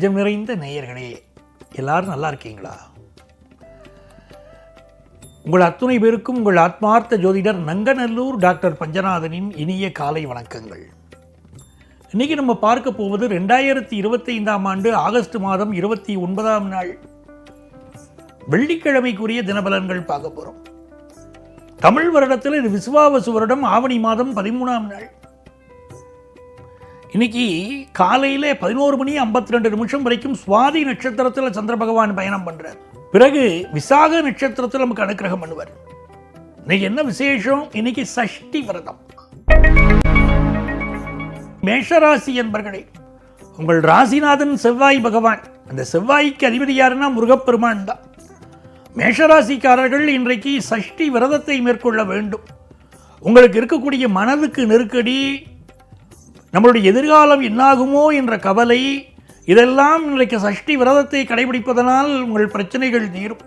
நெஞ்சம் நிறைந்த நேயர்களே எல்லாரும் நல்லா இருக்கீங்களா? உங்கள் அத்துணை பேருக்கும் உங்கள் ஆத்மார்த்த ஜோதிடர் நங்கநல்லூர் டாக்டர் பஞ்சநாதனின் இனிய காலை வணக்கங்கள். இன்னைக்கு நம்ம பார்க்க போவது ரெண்டாயிரத்தி இருபத்தைந்தாம் ஆண்டு ஆகஸ்ட் மாதம் இருபத்தி ஒன்பதாம் நாள். வெள்ளிக்கிழமைக்குரிய தினபலன்கள் பார்க்க போகிறோம் தமிழ் வருடத்தில் இது விசுவாவசு வருடம் ஆவணி மாதம் பதிமூணாம் நாள். இன்னைக்கு காலையில் பதினோரு மணி ஐம்பத்தி ரெண்டு நிமிஷம் வரைக்கும் சுவாதி நட்சத்திரத்தில் சந்திர பகவான் பயணம் பண்ணுறார் பிறகு விசாக நட்சத்திரத்தில் நமக்கு அனுக்கிரகம் பண்ணுவார். இன்னைக்கு என்ன விசேஷம்? இன்னைக்கு சஷ்டி விரதம். மேஷராசி என்பர்களே உங்கள் ராசிநாதன் செவ்வாய் பகவான். அந்த செவ்வாய்க்கு அதிபதி யாருன்னா முருகப்பெருமான் தான். மேஷராசிக்காரர்கள் இன்றைக்கு சஷ்டி விரதத்தை மேற்கொள்ள வேண்டும். உங்களுக்கு இருக்கக்கூடிய மனதுக்கு நெருக்கடி நம்மளுடைய எதிர்காலம் என்னாகுமோ என்ற கவலை இதெல்லாம் இன்றைக்கு சஷ்டி விரதத்தை கடைபிடிப்பதனால் உங்கள் பிரச்சனைகள் தீரும்.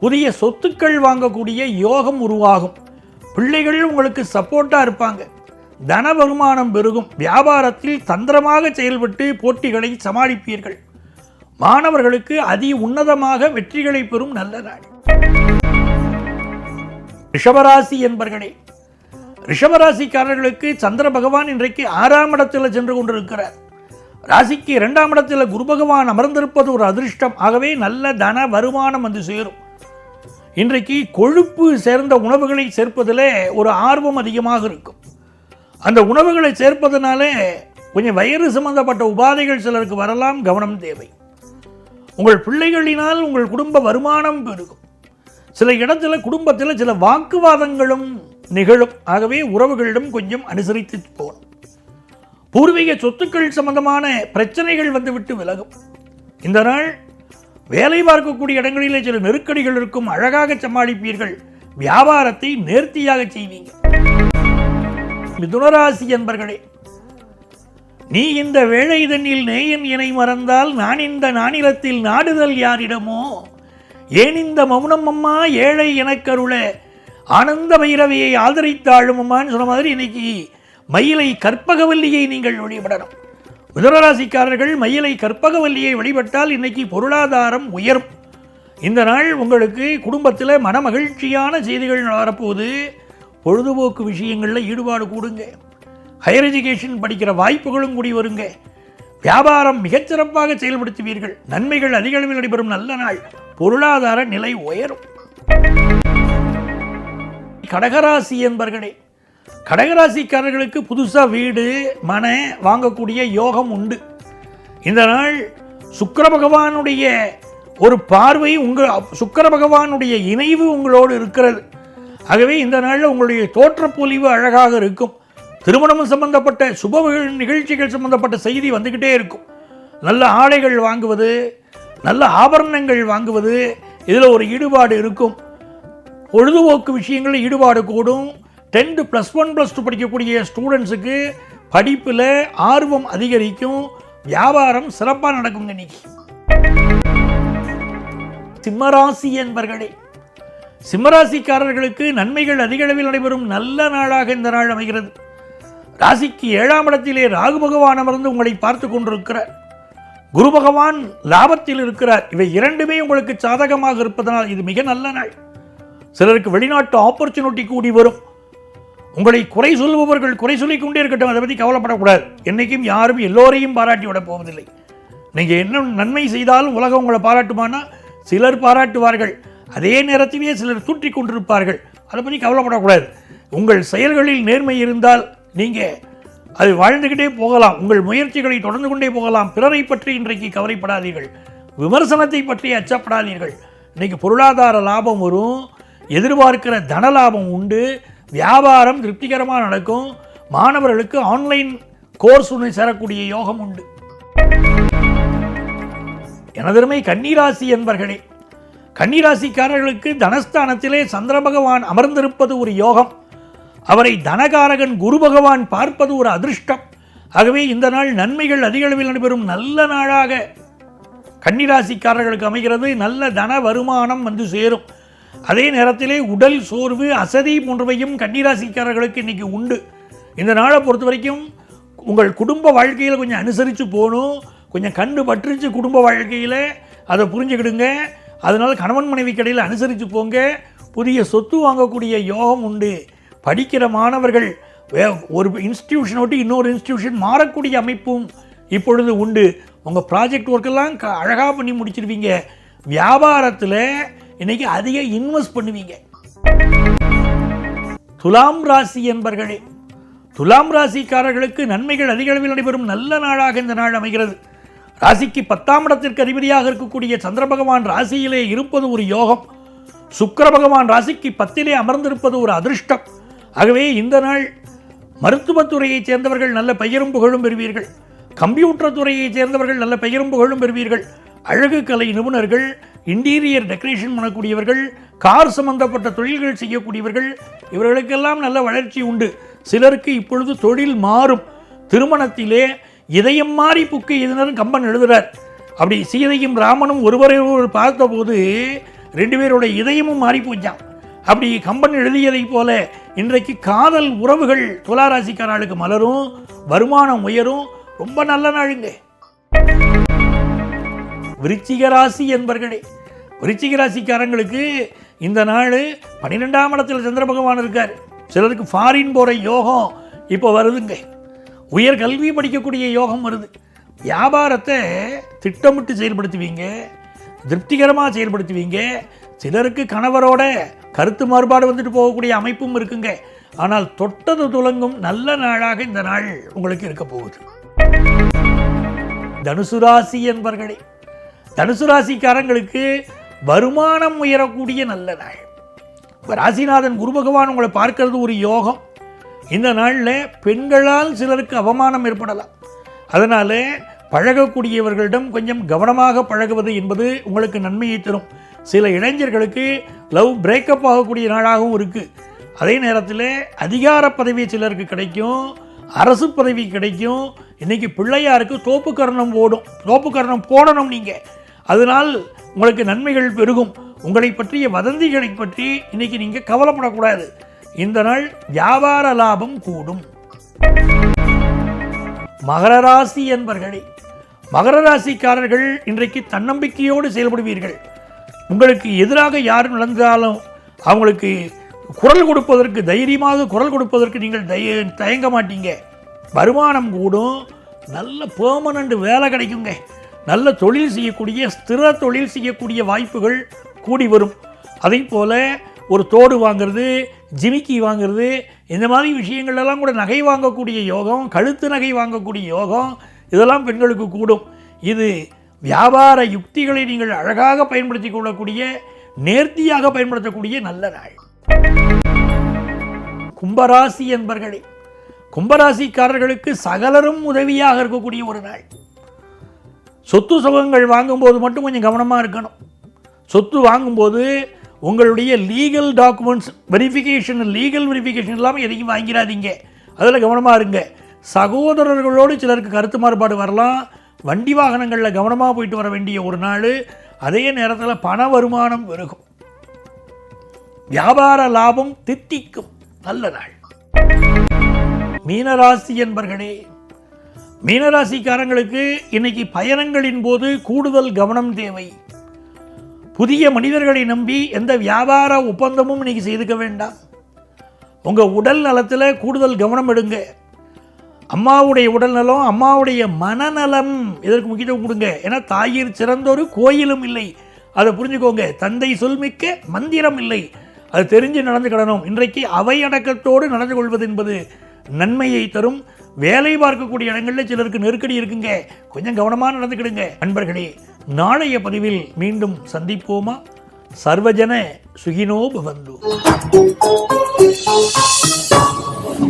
புதிய சொத்துக்கள் வாங்கக்கூடிய யோகம் உருவாகும். பிள்ளைகள் உங்களுக்கு சப்போர்ட்டாக இருப்பாங்க. தன வருமானம் பெருகும். வியாபாரத்தில் தந்திரமாக செயல்பட்டு போட்டிகளை சமாளிப்பீர்கள். மாணவர்களுக்கு அதி உன்னதமாக வெற்றிகளை பெறும் நல்ல நாள். ரிஷபராசி என்பர்களே ரிஷபராசிக்காரர்களுக்கு சந்திர பகவான் இன்றைக்கு ஆறாம் இடத்தில் சென்று கொண்டிருக்கிறார். ராசிக்கு இரண்டாம் இடத்தில் குரு பகவான் அமர்ந்திருப்பது ஒரு அதிர்ஷ்டம். ஆகவே நல்ல தன வருமானம் வந்து சேரும். இன்றைக்கு கொழுப்பு சேர்ந்த உணவுகளை சேர்ப்பதில் ஒரு ஆர்வம் அதிகமாக இருக்கும். அந்த உணவுகளை சேர்ப்பதனாலே கொஞ்சம் வயிறு சம்பந்தப்பட்ட உபாதைகள் சிலருக்கு வரலாம் கவனம் தேவை. உங்கள் பிள்ளைகளினால் உங்கள் குடும்ப வருமானம் பெருகும். சில இடத்துல குடும்பத்தில் சில வாக்குவாதங்களும் நிகழும். ஆகவே உறவுகளிடம் கொஞ்சம் அனுசரித்து போகணும். பூர்வீக சொத்துக்கள் சம்பந்தமான பிரச்சனைகள் வந்துவிட்டு விலகும். இந்த நாள் வேலை பார்க்கக்கூடிய இடங்களிலே சில நெருக்கடிகள் இருக்கும். அழகாக சமாளிப்பீர்கள். வியாபாரத்தை நேர்த்தியாக செய்வீங்க. மிதுனராசி என்பர்களே நீ இந்த வேளை தண்ணில் நேயன் இணை மறந்தால் நான் இந்த நானிலத்தில் நாடுதல் யாரிடமோ? ஏன் இந்த மௌனம் அம்மா? ஏழை எனக்கருள. ஆனந்த பைரவியை ஆதரித்தாழும் அம்மான்னு சொன்ன மாதிரி இன்னைக்கு மயிலை கற்பகவல்லியை நீங்கள் வழிபடணும். மிதுனராசிக்காரர்கள் மயிலை கற்பகவல்லியை வழிபட்டால் இன்னைக்கு பொருளாதாரம் உயரும். இந்த நாள் உங்களுக்கு குடும்பத்தில் மன மகிழ்ச்சியான செய்திகள் வரப்போகுது பொழுதுபோக்கு விஷயங்களில் ஈடுபாடு கூடுங்க. ஹையர் எஜுகேஷன் படிக்கிற வாய்ப்புகளும் கூடி வருங்க. வியாபாரம் மிகச்சிறப்பாக செயல்படுத்துவீர்கள். நன்மைகள் அதிக அளவில் நடைபெறும். நல்ல நாள். பொருளாதார நிலை உயரும். கடகராசி என்பர்களே கடகராசிக்காரர்களுக்கு புதுசாக வீடு மனை வாங்கக்கூடிய யோகம் உண்டு. இந்த நாள் சுக்கர பகவானுடைய ஒரு பார்வை உங்கள் சுக்கர பகவானுடைய இணைவு உங்களோடு இருக்கிறது. ஆகவே இந்த நாளில் உங்களுடைய தோற்றப்பொலிவு அழகாக இருக்கும். திருமணம் சம்பந்தப்பட்ட சுப நிகழ்ச்சிகள் சம்பந்தப்பட்ட செய்தி வந்துக்கிட்டே இருக்கும். நல்ல ஆடைகள் வாங்குவது நல்ல ஆபரணங்கள் வாங்குவது இதில் ஒரு ஈடுபாடு இருக்கும். பொழுதுபோக்கு விஷயங்களில் ஈடுபாடு கூடும். Tenth plus one plus two படிக்கக்கூடிய ஸ்டூடெண்ட்ஸுக்கு படிப்பில் ஆர்வம் அதிகரிக்கும். வியாபாரம் சிறப்பாக நடக்குங்க இன்னைக்கு. சிம்மராசி என்பர்களே சிம்மராசிக்காரர்களுக்கு நன்மைகள் அதிக அளவில் நடைபெறும் நல்ல நாளாக இந்த நாள் அமைகிறது. ராசிக்கு ஏழாம் இடத்திலே ராகு பகவான் அமர்ந்து உங்களை பார்த்து கொண்டிருக்கிறார். குரு பகவான் லாபத்தில் இருக்கிறார். இவை இரண்டுமே உங்களுக்கு சாதகமாக இருப்பதனால் இது மிக நல்ல நாள். சிலருக்கு வெளிநாட்டு ஆப்பர்ச்சுனிட்டி கூடி வரும். உங்களை குறை சொல்பவர்கள் குறை சொல்லிக் கொண்டே இருக்கட்டும் அதை பற்றி கவலைப்படக்கூடாது. என்றைக்கும் யாரும் எல்லோரையும் பாராட்டி விட போவதில்லை. நீங்கள் என்ன நன்மை செய்தாலும் உலகம் உங்களை பாராட்டுமானா? சிலர் பாராட்டுவார்கள். அதே நேரத்திலே சிலர் தூற்றி கொண்டிருப்பார்கள். அதை பற்றி கவலைப்படக்கூடாது. உங்கள் செயல்களில் நேர்மை இருந்தால் நீங்கள் அது வாழ்ந்துக்கிட்டே போகலாம். உங்கள் முயற்சிகளை தொடர்ந்து கொண்டே போகலாம். பிறரை பற்றி இன்றைக்கு கவலைப்படாதீர்கள். விமர்சனத்தை பற்றி அச்சப்படாதீர்கள். இன்னைக்கு பொருளாதார லாபம் வரும். எதிர்பார்க்கிற தன லாபம் உண்டு. வியாபாரம் திருப்திகரமாக நடக்கும். மாணவர்களுக்கு ஆன்லைன் கோர்ஸ் ஒன்று சேரக்கூடிய யோகம் உண்டு. எனதருமை கன்னிராசி என்பர்களே கன்னிராசிக்காரர்களுக்கு தனஸ்தானத்திலே சந்திர பகவான் அமர்ந்திருப்பது ஒரு யோகம். அவரை தனகாரகன் குரு பகவான் பார்ப்பது ஒரு அதிர்ஷ்டம். ஆகவே இந்த நாள் நன்மைகள் அதிக அளவில் நடைபெறும் நல்ல நாளாக கன்னிராசிக்காரர்களுக்கு அமைகிறது. நல்ல தன வருமானம் வந்து சேரும். அதே நேரத்திலே உடல் சோர்வு அசதி போன்றவையும் கன்னிராசிக்காரர்களுக்கு இன்னைக்கு உண்டு. இந்த நாளை பொறுத்த வரைக்கும் உங்கள் குடும்ப வாழ்க்கையில் கொஞ்சம் அனுசரித்து போகணும். கொஞ்சம் கண்டு பற்றுச்சு குடும்ப வாழ்க்கையில் அதை புரிஞ்சுக்கிடுங்க. அதனால் கணவன் மனைவி கடையில் அனுசரித்து போங்க. புதிய சொத்து வாங்கக்கூடிய யோகம் உண்டு. படிக்கிற மாணவர்கள் ஒரு இன்ஸ்டிடியூஷனை விட்டு இன்னொரு இன்ஸ்டிடியூஷன் மாறக்கூடிய அமைப்பும் இப்பொழுது உண்டு. உங்கள் ப்ராஜெக்ட் ஒர்க்கெல்லாம் க அழகாக பண்ணி முடிச்சிருவீங்க. வியாபாரத்தில் இன்னைக்கு அதிக இன்வெஸ்ட் பண்ணுவீங்க. துலாம் ராசி என்பர்களே துலாம் ராசிக்காரர்களுக்கு நன்மைகள் அதிக அளவில் நடைபெறும் நல்ல நாளாக இந்த நாள் அமைகிறது. ராசிக்கு பத்தாம் இடத்திற்கு அதிபதியாக இருக்கக்கூடிய சந்திர பகவான் ராசியிலே இருப்பது ஒரு யோகம். சுக்கர பகவான் ராசிக்கு பத்திலே அமர்ந்திருப்பது ஒரு அதிர்ஷ்டம். ஆகவே இந்த நாள் மருத்துவத்துறையைச் சேர்ந்தவர்கள் நல்ல பெயரும் புகழும் பெறுவீர்கள். கம்ப்யூட்டர் துறையைச் சேர்ந்தவர்கள் நல்ல பெயரும் புகழும் பெறுவீர்கள். அழகு கலை நிபுணர்கள் இன்டீரியர் டெக்கரேஷன் பண்ணக்கூடியவர்கள் கார் சம்பந்தப்பட்ட தொழில்கள் செய்யக்கூடியவர்கள் இவர்களுக்கெல்லாம் நல்ல வளர்ச்சி உண்டு. சிலருக்கு இப்பொழுது தொழில் மாறும். திருமணத்திலே இதயம் மாறி புக்கு இதனரும் கம்பன் எழுதுகிறார் அப்படி சீதையும் ராமனும் ஒருவரை ஒருவர் பார்த்தபோது ரெண்டு பேரோட இதயமும் மாறி போச்சான் அப்படி கம்பன் எழுதியதைப் போல இன்றைக்கு காதல் உறவுகள் துளாராசிக்காரர்களுக்கு மலரும் வருமானம் உயரும். ரொம்ப நல்ல நாளுங்க. விருச்சிக ராசி என்பர்களே விருச்சிக ராசிக்காரங்களுக்கு இந்த நாள் பன்னிரெண்டாம் இடத்தில் சந்திர பகவான் இருக்கார். சிலருக்கு ஃபாரின் போகிற யோகம் இப்போ வருதுங்க. உயர் கல்வி படிக்கக்கூடிய யோகம் வருது. வியாபாரத்தை திட்டமிட்டு செயல்படுத்துவீங்க திருப்திகரமாக செயல்படுத்துவீங்க சிலருக்கு கணவரோட கருத்து மாறுபாடு வந்துட்டு போகக்கூடிய அமைப்பும் இருக்குங்க. ஆனால் தொட்டது துலங்கும் நல்ல நாளாக இந்த நாள் உங்களுக்கு இருக்க போகுது. தனுசு ராசி என்பர்களே தனுசு ராசிக்காரங்களுக்கு வருமானம் உயரக்கூடிய நல்ல நாள். ராசிநாதன் குரு பகவான் உங்களை பார்க்கறது ஒரு யோகம். இந்த நாளில் பெண்களால் சிலருக்கு அவமானம் ஏற்படலாம். அதனால் பழகக்கூடியவர்களிடம் கொஞ்சம் கவனமாக பழகுவது என்பது உங்களுக்கு நன்மையை தரும். சில இளைஞர்களுக்கு லவ் பிரேக்கப் ஆகக்கூடிய நாளாகவும் இருக்குது அதே நேரத்தில் அதிகார பதவி சிலருக்கு கிடைக்கும் அரசு பதவி கிடைக்கும். இன்றைக்கி பிள்ளையாருக்கு தோப்பு கரணம் ஓடும். தோப்பு கரணம் போடணும் நீங்கள் அதனால் உங்களுக்கு நன்மைகள் பெருகும். உங்களை பற்றிய வதந்திகளை பற்றி இன்றைக்கி நீங்கள் கவலைப்படக்கூடாது. இந்த நாள் வியாபார லாபம் கூடும். மகர ராசி என்பர்களே மகர ராசிக்காரர்கள் இன்றைக்கு தன்னம்பிக்கையோடு செயல்படுவீர்கள். உங்களுக்கு எதிராக யார் நடந்தாலும் அவங்களுக்கு குரல் கொடுப்பதற்கு தைரியமாக குரல் கொடுப்பதற்கு நீங்கள் தய தயங்க மாட்டீங்க. வருமானம் கூடும். நல்ல பெர்மனண்ட் வேலை கிடைக்குங்க. நல்ல தொழில் செய்யக்கூடிய ஸ்திர தொழில் செய்யக்கூடிய வாய்ப்புகள் கூடி வரும். அதே போல் ஒரு தோடு வாங்குறது ஜிமிக்கி வாங்குறது இந்த மாதிரி விஷயங்கள்லாம் கூட நகை வாங்கக்கூடிய யோகம் கழுத்து நகை வாங்கக்கூடிய யோகம் இதெல்லாம் பெண்களுக்கு கூடும். இது வியாபார யுக்திகளை நீங்கள் அழகாக பயன்படுத்தி கொள்ளக்கூடிய நேர்த்தியாக பயன்படுத்தக்கூடிய நல்ல நாள். கும்பராசி என்பர்களே கும்பராசிக்காரர்களுக்கு சகலரும் உதவியாக இருக்கக்கூடிய ஒரு நாள். சொத்து சுகங்கள் வாங்கும்போது மட்டும் கொஞ்சம் கவனமாக இருக்கணும். சொத்து வாங்கும்போது உங்களுடைய legal documents verification legal verification இல்லாமல் எதையும் வாங்கிடாதீங்க அதில் கவனமாக இருங்க. சகோதரர்களோடு சிலருக்கு கருத்து மாறுபாடு வரலாம். வண்டி வாகனங்களில் கவனமாக போயிட்டு வர வேண்டிய ஒரு நாள் அதே நேரத்தில் பண வருமானம் பெருகும். வியாபார லாபம் தித்திக்கும். நல்ல நாள். மீனராசி என்பர்களே மீனராசிக்காரங்களுக்கு இன்னைக்கு பயணங்களின் போது கூடுதல் கவனம் தேவை. புதிய மனிதர்களை நம்பி எந்த வியாபார ஒப்பந்தமும் இன்னைக்கு செய்துக்க வேண்டாம். உங்கள் உடல் நலத்தில் கூடுதல் கவனம் எடுங்க. அம்மாவுடைய உடல் நலம் அம்மாவுடைய மனநலம் இதற்கு முக்கியத்துவம் கொடுங்க. ஏன்னா தாயிர் சிறந்தொரு கோயிலும் இல்லை. அதை புரிஞ்சுக்கோங்க. தந்தை சொல்மிக்க மந்திரம் இல்லை. அது தெரிஞ்சு நடந்துக்கிடணும் இன்றைக்கு அவை அடக்கத்தோடு நடந்து கொள்வது என்பது நன்மையை தரும். வேலை பார்க்கக்கூடிய இடங்களில் சிலருக்கு நெருக்கடி இருக்குங்க. கொஞ்சம் கவனமாக நடந்துக்கிடுங்க. நண்பர்களே நாளைய பதிவில் மீண்டும் சந்திப்போமா? சர்வஜன சுகினோ பவந்து